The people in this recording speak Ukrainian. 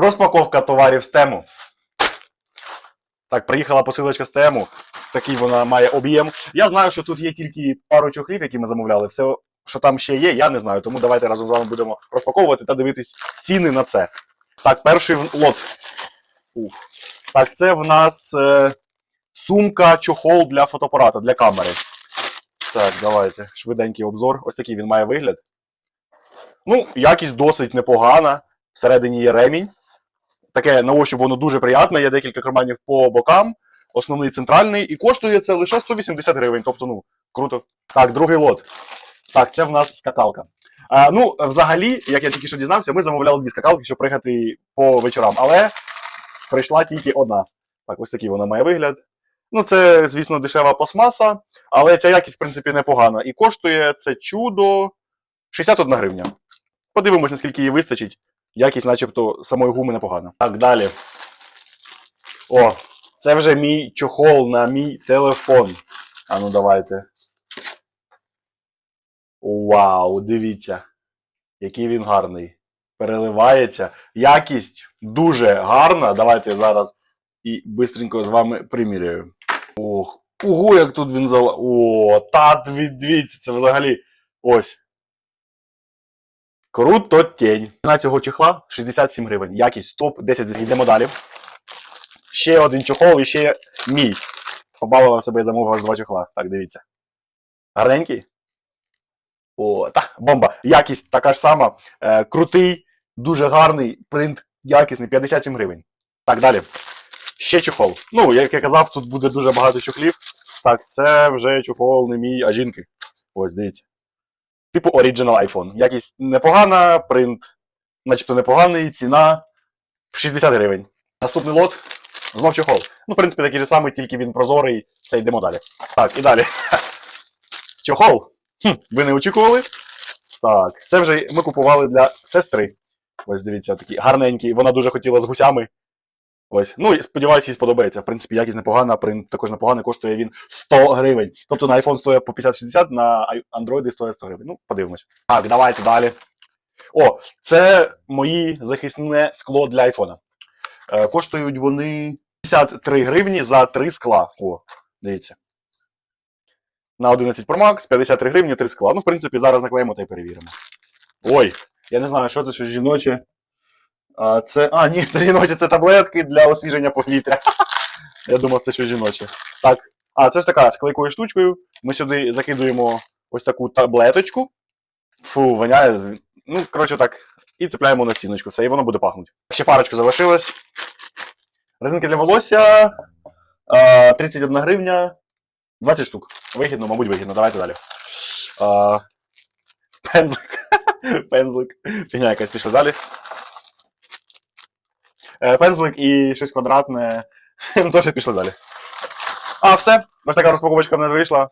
Розпаковка товарів з тему. Так, приїхала посилочка з тему. Такий вона має об'єм. Я знаю, що тут є тільки пару чохлів, які ми замовляли. Все, що там ще є, я не знаю. Тому давайте разом з вами будемо розпаковувати та дивитись ціни на це. Так, перший лот. Ух. Так, це в нас е, сумка, чохол для фотоапарата, для камери. Так, давайте. Швиденький обзор. Ось такий він має вигляд. Ну, якість досить непогана. Всередині є ремінь. Таке на ощупь воно дуже приємне, є декілька карманів по бокам, основний центральний, і коштує це лише 180 гривень. Тобто, ну, круто. Так, другий лот. Так, це в нас скакалка. А, ну, взагалі, як я тільки що дізнався, ми замовляли дві скакалки, щоб приїхати по вечорам, але прийшла тільки одна. Так, ось такий вона має вигляд. Ну, це, звісно, дешева пластмаса, але ця якість, в принципі, непогана. І коштує це чудо 61 гривня. Подивимося, наскільки її вистачить. Якість, начебто, самої гуми непогана. Так, далі. О, це вже мій чохол на мій телефон. А ну давайте. Вау, дивіться, який він гарний. Переливається. Якість дуже гарна. Давайте зараз і бистренько з вами приміряю. Ох, ого, як тут він зала. О, та дивіться, це взагалі. Ось. Круто тень. На цього чехла 67 гривень. Якість топ 10 10. Йдемо далі. Ще один чохол і ще мій. Побавила себе і замовив аж два чохла. Так, дивіться. Гарненький. О, та, бомба. Якість така ж сама. Е, крутий, дуже гарний, принт якісний, 57 гривень. Так, далі. Ще чохол. Ну, як я казав, тут буде дуже багато чохлів. Так, це вже чохол не мій, а жінки. Ось, дивіться. Типу Original iPhone. Якість непогана, принт, начебто непоганий, ціна 60 гривень. Наступний лот. Знов чохол. Ну, в принципі, такий же самий, тільки він прозорий. Все, йдемо далі. Так, і далі. Чохол. Хм, ви не очікували? Так, це вже ми купували для сестри. Ось дивіться, такий гарненький. Вона дуже хотіла з гусями. Ось. Ну, сподіваюся, їй сподобається. В принципі, якість непогана, принт також непоганий, коштує він 100 гривень. Тобто на iPhone стоїть по 50-60, на Android стоїть 100 гривень. Ну, подивимось. Так, давайте далі. О, це мої захисне скло для айфона. Е, коштують вони 53 гривні за 3 скла. О, дивіться. На 11 Pro Max 53 гривні 3 скла. Ну, в принципі, зараз наклеїмо та й перевіримо. Ой, я не знаю, що це, щось жіноче. А, це. А, ні, це жіноче, це таблетки для освіження повітря. Я думав, це щось жіноче. Так. А, це ж така з клейкою штучкою. Ми сюди закидуємо ось таку таблеточку. Фу, воняє. Ну, коротше, так. І цепляємо на стіночку. Все, і воно буде пахнути. Ще парочка залишилась. Резинки для волосся. 31 гривня. 20 штук. Вигідно, мабуть, вигідно. Давайте далі. Пензлик. Пензлик. Фігня якась пішла далі. Е, Пензлик і щось квадратне. Ну, теж пішли далі. А, все. Ось така розпаковочка в мене вийшла.